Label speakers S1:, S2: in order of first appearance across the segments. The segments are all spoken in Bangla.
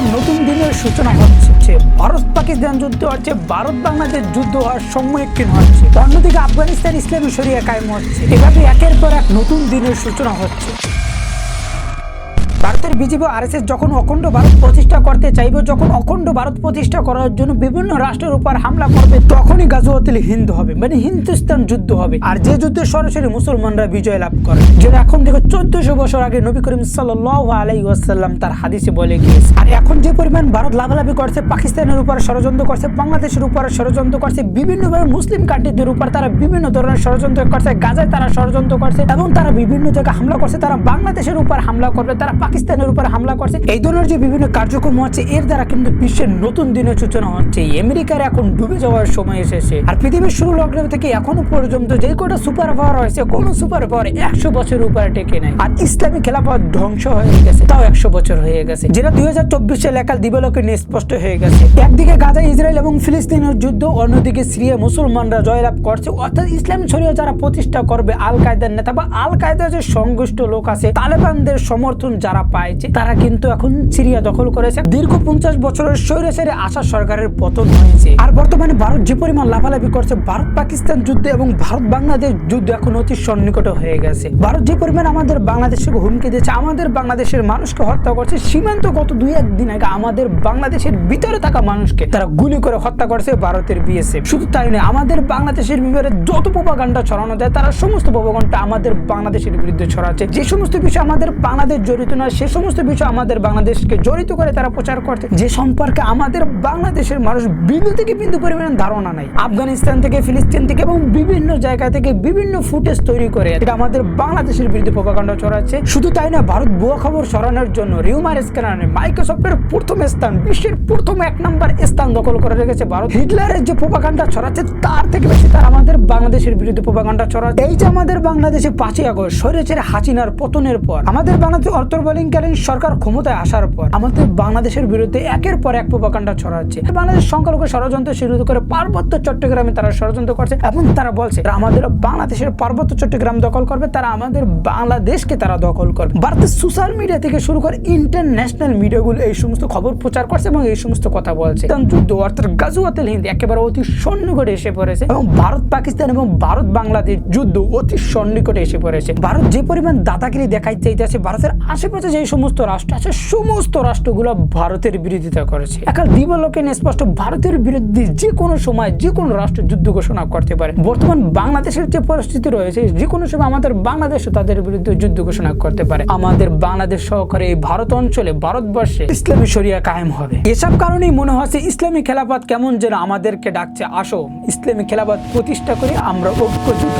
S1: এখন নতুন দিনের সূচনা হচ্ছে। ভারত পাকিস্তান যুদ্ধ হচ্ছে, ভারত বাংলাদেশ যুদ্ধ হওয়ার সম্মুখীন হচ্ছে। অন্যদিকে আফগানিস্তান ইসলামী শরিয়া কায়েম হচ্ছে। এভাবে একের পর এক নতুন দিনের সূচনা হচ্ছে। ভারতের বিজেপি আরএসএস যখন অখণ্ড ভারত প্রতিষ্ঠা করতে চাইবে, যখন অখণ্ড ভারত প্রতিষ্ঠা করার জন্য বিভিন্ন রাষ্ট্রের উপর হামলা করবে, তখনই গাজওয়াতুল হিন্দ হবে মানে হিন্দুস্তান যুদ্ধ হবে। আর যে যুদ্ধে সরাসরি মুসলমানরা বিজয় লাভ করে, যেটা এখন থেকে চোদ্দশো বছর আগে নবী করিম সাল্লাহ আলাই ওয়াসাল্লাম তার হাদিসে বলে গিয়েছে। আর এখন যে পরিমাণ ভারত লাভালাভি করছে, পাকিস্তানের উপর ষড়যন্ত্র করছে, বাংলাদেশের উপর ষড়যন্ত্র করছে, বিভিন্নভাবে মুসলিম কান্ট্রিদের উপর তারা বিভিন্ন ধরনের ষড়যন্ত্র করছে, গাজায় তারা ষড়যন্ত্র করছে এবং তারা বিভিন্ন জায়গায় হামলা করছে, তারা বাংলাদেশের উপর হামলা করবে, তারা পাকিস্তানের উপর হামলা করছে। এই ধরনের যে বিভিন্ন কার্যক্রম হচ্ছে, এর দ্বারা কিন্তু বিশ্বের নতুন দিনের সূচনা হচ্ছে। আমেরিকার এখন ডুবে যাওয়ার সময় এসেছে। আর পৃথিবীর শুরু লগ্ন থেকে এখনও পর্যন্ত যে কটা সুপার পাওয়ার হয়েছে কোন সুপার পাওয়ার একশো বছরের উপরে টেকে নাই। আর ইসলামী খেলাফত ধ্বংস হয়ে গেছে। তাও একশো বছর হয়ে গেছে। যেটা দুই হাজার চব্বিশ সালে একাল দিবালোকে নিয়ে হয়ে গেছে। একদিকে গাজা, ইসরায়েল এবং ফিলিস্তিনের যুদ্ধ, অন্যদিকে সিরিয়া মুসলমানরা জয়লাভ করছে। অর্থাৎ ইসলাম ছড়িয়ে যারা প্রতিষ্ঠা করবে আল কায়দার নেতা বা আল কায়দার যে সংঘিষ্ট লোক আছে, তালেবানদের সমর্থন যারা পাইছে, তারা কিন্তু এখন সিরিয়া দখল করেছে। দীর্ঘ পঞ্চাশ বছরের স্বৈরাচারী আশা সরকারের পতন হয়েছে। আর বর্তমানে ভারত যে পরিমাণ লাফালাফি করছে, ভারত পাকিস্তান যুদ্ধ এবং ভারত বাংলাদেশ যুদ্ধ এখন অতি সন্নিকট হয়ে গেছে। ভারত যে পরিমাণ আমাদের বাংলাদেশকে হুমকি দিচ্ছে আমাদের বাংলাদেশের মানুষকে হত্যা করছে, সীমান্ত গত দুই একদিন আগে আমাদের বাংলাদেশের ভিতরে থাকা মানুষকে তারা গুলি করে হত্যা করেছে ভারতের বিএসএফ শুধু তাই নয়, আমাদের বাংলাদেশের বিপরীতে যত প্রোপাগান্ডা ছড়ানো যায়, তারা সমস্ত প্রোপাগান্ডা আমাদের বাংলাদেশের বিরুদ্ধে ছড়াচ্ছে। যে সমস্ত বিষয় আমাদের বাংলাদেশ জড়িত নয় সে সমস্ত বিষয় আমাদের বাংলাদেশকে জড়িত করে তারা প্রচার করছে। যে সম্পর্কে আমাদের বাংলাদেশের মানুষ বিন্দু থেকে বিন্দু পরিমাণ ধারণা নাই। আফগানিস্তান থেকে, ফিলিস্তিন থেকে এবং বিভিন্ন জায়গা থেকে বিভিন্ন ফুটেজ তৈরি করে এটা আমাদের বাংলাদেশের বিরুদ্ধে প্রোপাগান্ডা ছড়াচ্ছে। শুধু তাই না, ভারত ভুয়া খবর ছড়ানোর জন্য রিউমার স্ক্যানারে মাইক্রোসফটের প্রথম স্থান, বিশ্বের প্রথম এক নম্বর স্থান দখল করে রেখেছে ভারত। হিটলারের যে প্রোপাগান্ডা ছড়াচ্ছে, তার থেকে বেশি তার আমাদের বাংলাদেশের বিরুদ্ধে প্রোপাগান্ডা ছড়াচ্ছে। এই যে আমাদের বাংলাদেশে পাঁচই আগস্ট সরেছে হাসিনার পতনের পর, আমাদের বাংলাদেশ অন্তর্বলীনকালীন সরকার ক্ষমতায় আসার পর, আমাদের বাংলাদেশের বিরুদ্ধে একের পর এক প্রোপাগান্ডা ছড়াচ্ছে। বাংলাদেশ সংখ্যালঘু ষড়যন্ত্র শুরু করে পার্বত্য চট্টগ্রামে তারা ষড়যন্ত্র করছে, এবং তারা বলছে তারা আমাদের বাংলাদেশের পার্বত্য চট্টগ্রাম দখল করবে, তারা আমাদের বাংলাদেশকে তারা দখল করবে। ভারতের সোশ্যাল মিডিয়া থেকে শুরু করে ইন্টারন্যাশনাল মিডিয়াগুলো এই সমস্ত খবর প্রচার করছে এবং এই সমস্ত কথা বলছে। যুদ্ধ, অর্থাৎ গাজুয়াতেল হিন্দ একেবারে অতি সন্নিকটে এসে পড়েছে। এবং ভারত, পাকিস্তান এবং ভারত, বাংলাদেশ যুদ্ধ অতি সন্নিকটে এসে পড়েছে। ভারত যে পরিমাণ দাদাগিরি দেখাই চাইতেছে, ভারতের আশেপাশে যে সমস্ত রাষ্ট্র আছে, সমস্ত রাষ্ট্রগুলো ভারতের বিরোধিতা করেছে। একাল দিবলোকে স্পষ্ট, ভারতের বিরুদ্ধে যে কোনো সময় যে কোনো রাষ্ট্র যুদ্ধ ঘোষণা করতে পারে। বর্তমান বাংলাদেশের যে পরিস্থিতি রয়েছে, যে কোনো সময় আমাদের বাংলাদেশ তাদের বিরুদ্ধে যুদ্ধ ঘোষণা করতে পারে। আমাদের বাংলাদেশ সহকারে এই ভারত অঞ্চলে ভারতবর্ষে ইসলামী শরিয়া কায়েম হবে। এসব কারণেই মনে হচ্ছে ইসলামী খেলাফত কেমন যেন আমাদেরকে ডাকছে, আসো, ইসলামী খেলাফত প্রতিষ্ঠা করে আমরা ঐক্য যুদ্ধ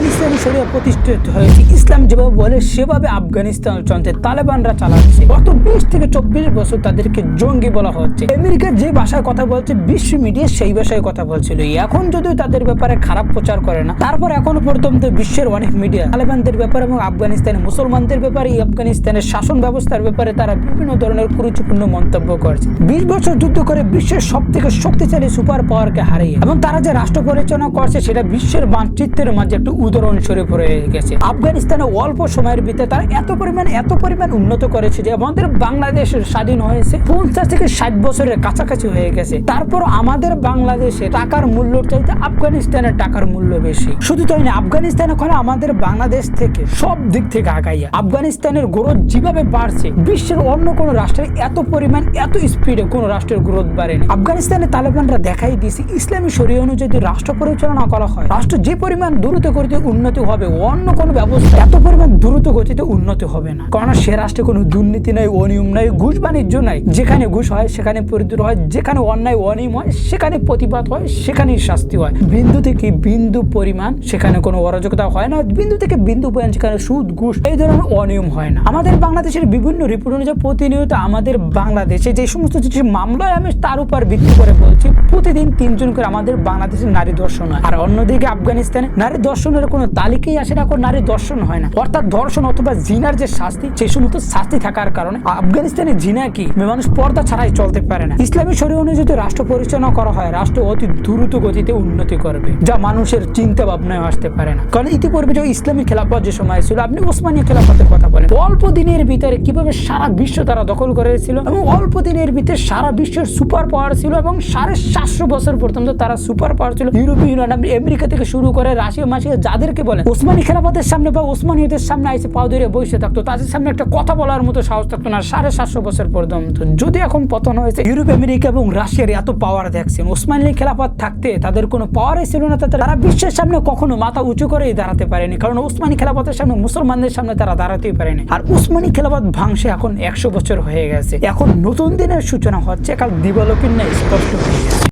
S1: আফগানিস্তান ইসলামী শরিয়া প্রতিষ্ঠিত হয়েছে। ইসলাম যেভাবে বলে, সেভাবে আফগানিস্তান চলছে। তালেবানরা চালাচ্ছে। গত বিশ থেকে চব্বিশ বছর তাদেরকে জঙ্গি বলা হচ্ছে। আমেরিকার যে ভাষায় কথা বলছে, বিশ্ব মিডিয়া সেই ভাষায় কথা বলছিল। এখন যদিও তাদের ব্যাপারে খারাপ প্রচার করে না, তারপর এখনও পর্যন্ত বিশ্বের অনেক মিডিয়া, তালেবানদের ব্যাপারে এবং আফগানিস্তানের মুসলমানদের ব্যাপারে আফগানিস্তানের শাসন ব্যবস্থার ব্যাপারে তারা বিভিন্ন ধরনের কুরুচিপূর্ণ মন্তব্য করছে। বিশ বছর যুদ্ধ করে বিশ্বের সব থেকে শক্তিশালী সুপার পাওয়ারকে হারিয়ে এবং তারা যে রাষ্ট্র পরিচালনা করছে, সেটা বিশ্বের মানচিত্রের মাঝে একটু উদাহরণ স্বরূপ হয়ে গেছে। আফগানিস্তানে অল্প সময়ের ভিতরে তারা এত পরিমাণ এত পরিমাণ উন্নত করেছে যে আমাদের বাংলাদেশ স্বাধীন হয়েছে। পঞ্চাশ থেকে ষাট বছরের কাছাকাছি হয়ে গেছে। তারপর আমাদের বাংলাদেশে টাকার মূল্য চাইতে আফগানিস্তানের টাকার মূল্য বেশি। শুধু তাই না, আফগানিস্তান এখন আমাদের বাংলাদেশ থেকে সব দিক থেকে আগাইয়া, আফগানিস্তানের গ্রোথ যেভাবে বাড়ছে, বিশ্বের অন্য কোনো রাষ্ট্রের এত পরিমাণ, এত স্পিডে কোনো রাষ্ট্রের গ্রোথ বাড়েনি। আফগানিস্তানে তালেবানরা দেখাই দিয়েছে, ইসলামী শরীয় অনুযায়ী রাষ্ট্র পরিচালনা করা হয়, রাষ্ট্র যে পরিমাণ দ্রুত গতিতে উন্নতি হবে, অন্য কোনো ব্যবস্থা এত পরিমাণ দ্রুত গতিতে উন্নতি হবে না। কারণ সে রাষ্ট্রে কোনো দুর্নীতি নাই, অনিয়ম নাই, ঘুষ বাণিজ্য নাই। যেখানে ঘুষ হয়, সেখানে পরিদূর হয়, যেখানে অন্যায়, অনিয়ম হয়, সেখানে প্রতিবাদ হয়, সেখানেই শাস্তি হয়। বিন্দু থেকে বিন্দু পরিমাণ সেখানে কোনো অরাজকতা হয় না। বিন্দু থেকে বিন্দু পরিমাণ সেখানে সুদ, ঘুষ, এই ধরনের অনিয়ম হয় না। আমাদের বাংলাদেশের বিভিন্ন রিপোর্ট অনুযায়ী প্রতিনিয়ত আমাদের বাংলাদেশে যে সমস্ত মামলায় আমি তার উপর ভিত্তি করে বলছি, প্রতিদিন তিনজন করে আমাদের বাংলাদেশের নারী দর্শন হয়। আর অন্যদিকে আফগানিস্তানে নারী দর্শনের কোনো তালিকা মালিকেই আসে না, কোনো নারী দর্শন হয় না। অর্থাৎ ধর্ষণ অথবা জিনার যে শাস্তি, সেই সমস্ত শাস্তি থাকার কারণে আফগানিস্তানে জিনা কি? মানুষ পর্দা ছাড়াই চলতে পারে না। ইসলামী শরীর অনুযায়ী রাষ্ট্র পরিচালনা করা হয়, রাষ্ট্র অতি দ্রুত গতিতে উন্নতি করবে, যা মানুষের চিন্তা ভাবনায় আসতে পারে না। কারণ ইতিপূর্বে যে ইসলামী খেলাফত যে সময় ছিল, আপনি ওসমানীয় খেলাফতের কথা বলেন, অল্প দিনের ভিতরে কীভাবে সারা বিশ্ব তারা দখল করেছিল এবং অল্প দিনের ভিতরে সারা বিশ্বের সুপার পাওয়ার ছিল এবং সাড়ে সাতশো বছর পর্যন্ত তারা সুপার পাওয়ার ছিল। ইউরোপীয় ইউনিয়ন আমেরিকা থেকে শুরু করে রাশিয়া মাসিয়া যাদেরকে বলেন, ওসমানী খেলাফতের সামনে বা ওসমানীয়দের সামনে এসে পাও ধরে বসে থাকতো। তাদের সামনে একটা কথা বলার মতো সাহস থাকতো না, সাড়ে সাতশো বছর পর্যন্ত। যদি এখন পতন হয়েছে, ইউরোপ, আমেরিকা এবং রাশিয়ার এত পাওয়ার দেখছেন, ওসমানী খেলাফত থাকতে তাদের কোনো পাওয়ারই ছিল না তাদের তারা বিশ্বের সামনে কখনো মাথা উঁচু করেই দাঁড়াতে পারেনি, কারণ ওসমানী খেলাফতের সামনে, মুসলমানদের সামনে তারা দাঁড়াতেই পারেনি। আর উসমানী খেলাফত ভাঙছে এখন একশো বছর হয়ে গেছে। এখন নতুন দিনের সূচনা হচ্ছে, কাল দিবালোকের স্পষ্ট হয়ে গেছে।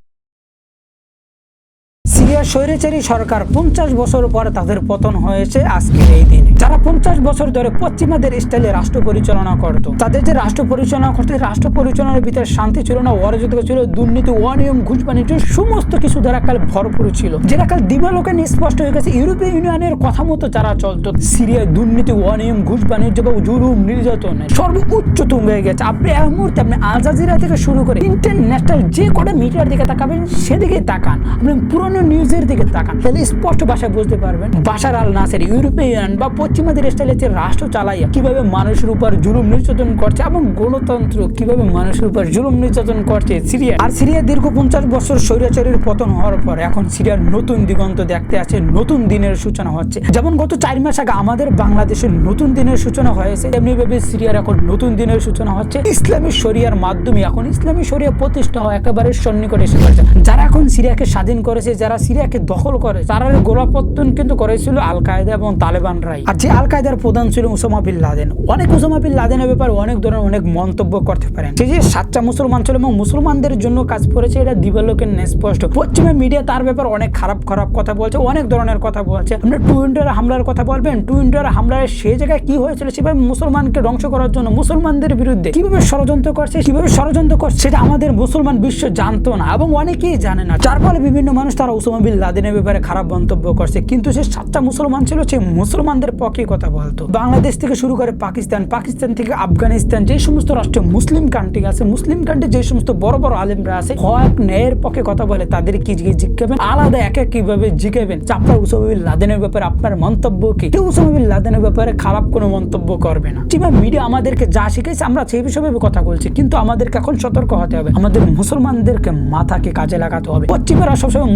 S1: সিরিয়ার স্বৈরাচারী সরকার পঞ্চাশ বছর পরে তাদের পতন হয়েছে আজকের এই দিনে। যারা পঞ্চাশ বছর ধরে পশ্চিমাদের স্টাইলে রাষ্ট্র পরিচালনা করত, তাদের যে রাষ্ট্র পরিচালনা করতে রাষ্ট্র পরিচালনার ভিতরে শান্তি ছিল না অরাজক ছিল, দুর্নীতি, অনিয়ম ঘুষ বাণিজ্য সমস্ত কিছু দ্বারা কাল ভরপুর ছিল। যেটা কাল দিবালোকে স্পষ্ট হয়ে গেছে, ইউরোপীয় ইউনিয়নের কথা মতো যারা চলত, সিরিয়ায় দুর্নীতি, অনিয়ম ঘুষ বাণিজ্য বা জুলুম, নির্যাতন, সর্বোচ্চ তুঙ্গে গেছে। আপনি এক মুহূর্তে আপনি আজাজিরা থেকে শুরু করে ইন্টারন্যাশনাল যে কটা মিডিয়ার দিকে তাকাবেন সেদিকে তাকান। আপনি পুরনো নিউজের দিকে তাকান। তাহলে স্পষ্ট ভাষায় বুঝতে পারবেন বাশার আল নাসের ইউরোপিয়ান বা পশ্চিমাদের স্টাইলে যে রাষ্ট্র চালাইয়া কীভাবে মানুষের উপর জুলুম নির্যাতন করছে এবং গণতন্ত্র কীভাবে মানুষের উপর জুলুম নির্যাতন করছে সিরিয়া। আর সিরিয়া দীর্ঘ পঞ্চাশ বছর স্বৈরাচারীর পতন হওয়ার পর এখন সিরিয়ার নতুন দিগন্ত দেখতে আছে নতুন দিনের সূচনা হচ্ছে। যেমন গত চার মাস আগে আমাদের বাংলাদেশের নতুন দিনের সূচনা হয়েছে, তেমনি ভাবে সিরিয়ার এখন নতুন দিনের সূচনা হচ্ছে। ইসলামী শরিয়ার মাধ্যমে এখন ইসলামী শরিয়া প্রতিষ্ঠা হয় একেবারে সন্নিকটে এসে পড়েছে। যারা এখন সিরিয়াকে স্বাধীন করেছে, যারা সিরিয়াকে দখল করে তারা গোলাপত্তন কিন্তু করেছিল আল কায়দা এবং তালেবানরাই। আর যে আল কায়দার প্রধান ছিল উসামা বিন লাদেন। অনেক উসামা বিন লাদেনের ব্যাপারে অনেক ধরনের অনেক মন্তব্য করতে পারেন। সে যে সাচ্চা মুসলমান ছিল এবং মুসলমানদের জন্য কাজ করেছে, এটা দিবালোকের স্পষ্ট পশ্চিমা মিডিয়া তার ব্যাপারে অনেক খারাপ খারাপ কথা বলছে, অনেক ধরনের কথা বলছে। আপনি টু ইন্টার হামলার কথা বলবেন টু ইন্টার হামলার সে জায়গায় কি হয়েছিল সেভাবে মুসলমানকে ধ্বংস করার জন্য মুসলমানদের বিরুদ্ধে কীভাবে ষড়যন্ত্র করছে, কীভাবে ষড়যন্ত্র করছে, সেটা আমাদের মুসলমান বিশ্ব জানতো না এবং অনেকেই জানে না। যার ফলে বিভিন্ন মানুষ তারা উসামা বিন লাদেনের ব্যাপারে খারাপ মন্তব্য করছে। কিন্তু সে সাতটা মুসলমান ছিল সে মুসলমানদের পক্ষে কথা বলতো। বাংলাদেশ থেকে শুরু করে পাকিস্তান পাকিস্তান থেকে আফগানিস্তান, যে সমস্ত রাষ্ট্রে মুসলিম কান্ট্রি আছে, মুসলিম কান্ট্রি যে সমস্ত বড় বড় আলেমরা আছে, হক, ন্যায়ের পক্ষে কথা বলে, তাদের কি জিজ্ঞাবেন আলাদা এক কীভাবে জিজ্ঞাবেন যে আপনার উসামিবিল লাদেনের ব্যাপারে আপনার মন্তব্য কি? কেউ উসামিবিল লাদেনের ব্যাপারে খারাপ কোনো মন্তব্য করবে না। চিমা মিডিয়া আমাদেরকে যা শিখেছে আমরা সেই বিষয়ে কথা বলছি। কিন্তু আমাদেরকে এখন সতর্ক হতে হবে। আমাদের মুসলমানদেরকে মাথাকে কাজে লাগাতে হবে। পশ্চিমেরা সবসময়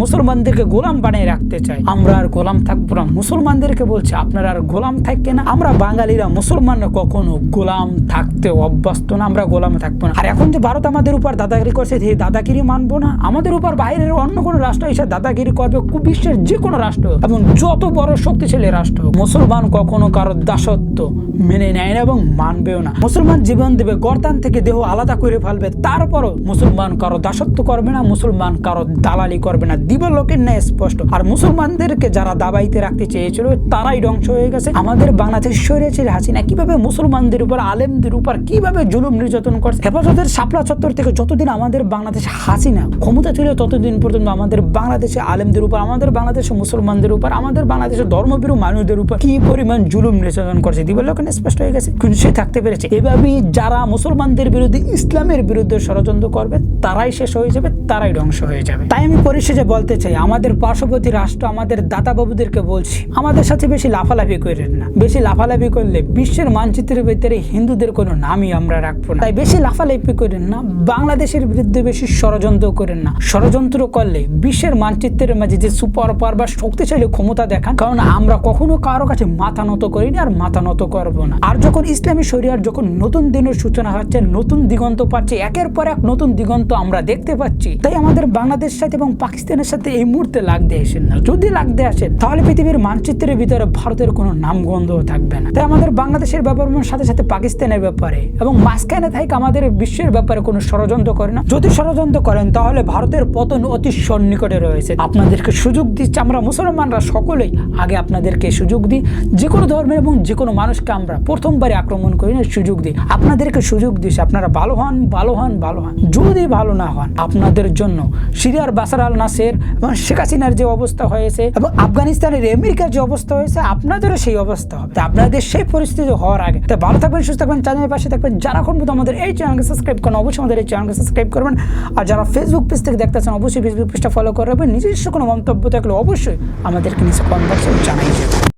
S1: মুসলমানদেরকে গোলাম বানিয়ে রাখতে চায় আমরা আর গোলাম থাকব না। মুসলমানদেরকে বলছে, আপনারা আর গোলাম থাকবে না। আমরা বাঙালিরা মুসলমানরা কখনো গোলাম থাকতে অভ্যস্ত না। আমরা গোলাম থাকব না। আর এখন যে ভারত আমাদের উপর দাদাগিরি করছে সেই দাদাগিরি মানবো না। আমাদের উপর বাইরের অন্য কোনো রাষ্ট্র এসে দাদাগিরি করবে বিশ্বের যে কোনো রাষ্ট্র এবং যত বড় শক্তিশালী রাষ্ট্র মুসলমান কখনো কারও দাসত্ব মেনে নেয় না এবং মানবেও না। মুসলমান জীবন দেবে, গর্দান থেকে দেহ আলাদা করে ফেলবে। তারপরও মুসলমান কারও দাসত্ব করবে না, মুসলমান কারও দালালি করবে না। দিবলোকের ন্যায় স্পষ্ট। আর মুসলমানদেরকে যারা দাবাইতে রাখতে চেয়েছিল, তারাই ধ্বংস হয়ে গেছে। আমাদের বাংলাদেশ সরেছে হাসিনা। কীভাবে মুসলমানদের উপর, আলেমদের উপর, কীভাবে জুলুম নির্যাতন করছে? হেফাজতের শাপলা চত্বর থেকে যতদিন আমাদের বাংলাদেশ হাসিনা ক্ষমতা ছিল, ততদিন পর্যন্ত আমাদের বাংলাদেশে আলেমদের উপর, আমাদের বাংলাদেশে মুসলমানদের উপর, আমাদের বাংলাদেশের ধর্মবিরু মানুষদের উপর কি পরিমাণ জুলুম নির্যাতন করছে? দিবালোকে স্পষ্ট হয়ে গেছে। কিন্তু সে থাকতে পেরেছে। এভাবেই যারা মুসলমানদের বিরুদ্ধে ইসলামের বিরুদ্ধে ষড়যন্ত্র করবে, তারাই শেষ হয়ে যাবে, তারাই ধ্বংস হয়ে যাবে। তাই আমি পরিশেষে বলতে চাই আমাদের পার্শ্ববর্তী রাষ্ট্র, আমাদের দাতা বাবুদেরকে বলছি, আমাদের সাথে বেশি লাফালাফি করেন না। বেশি লাফালাফি করলে বিশ্বের মানচিত্রের ভিতরে হিন্দুদের কোনো নামই আমরা রাখব না। তাই বেশি লাফালাফি করেন না, বাংলাদেশের বিরুদ্ধে বেশি ষড়যন্ত্র করেন না। ষড়যন্ত্র করলে বিশ্বের মানচিত্রের মাঝে যে সুপার পাওয়ার বা শক্তিশালী ক্ষমতা দেখান, কারণ আমরা কখনো কারও কাছে মাথা নত করিনি আর মাথা নত করব না। আর যখন ইসলামী শরিয়ার যখন নতুন দিনের সূচনা হচ্ছে, নতুন দিগন্ত পাচ্ছে, একের পর এক নতুন দিগন্ত আমরা দেখতে পাচ্ছি, তাই আমাদের বাংলাদেশের সাথে এবং পাকিস্তানের সাথে এই মুহূর্তে লাগতে আসেন না। যদি লাগতে আসেন, তাহলে পৃথিবীর মানচিত্রের ভিতরে ভারতের কোনো নামগন্ধও থাকবে না। তাই আমাদের বাংলাদেশের ব্যাপার সাথে সাথে পাকিস্তানের ব্যাপারে এবং মাঝখানে থেকে আমাদের বিশ্বের ব্যাপারে কোনো ষড়যন্ত্র করে না। যদি ষড়যন্ত্র করেন, তাহলে ভারতের পতন অতি সন্নিকটে রয়েছে। আপনাদেরকে সুযোগ দিচ্ছে, আমরা মুসলমানরা সকলেই আগে আপনাদেরকে সুযোগ দিই। যে কোনো ধর্মের এবং যে কোনো মানুষকে আমরা প্রথমবারে আক্রমণ করি না, সুযোগ দিই। আপনাদেরকে সুযোগ দিচ্ছে, আপনারা ভালো হন ভালো হন ভালো হন। যদি ভালো না হন, আপনাদের জন্য সিরিয়ার বাসার আল নাসের এবং শেখ হাসিনার যে অবস্থা হয়েছে এবং আফগানিস্তানের, আমেরিকার যে অবস্থা হয়েছে, আপনাদেরও সেই অবস্থা হবে। আপনাদের সেই পরিস্থিতি হওয়ার আগে তো ভালো থাকবেন, সুস্থ থাকবেন, চ্যানেলের পাশে থাকবেন। যারা এখন আমাদের এই চ্যানেলকে সাবস্ক্রাইব করেন অবশ্যই আমাদের এই চ্যানেলকে সাবস্ক্রাইব করবেন। আর যারা ফেসবুক পেজ থেকে দেখতেছেন, অবশ্যই ফেসবুক পেজটা ফলো করবেন নিজস্ব কোনো মন্তব্য থাকলে অবশ্যই আমাদেরকে নিচে কমেন্ট জানাই যাবেন।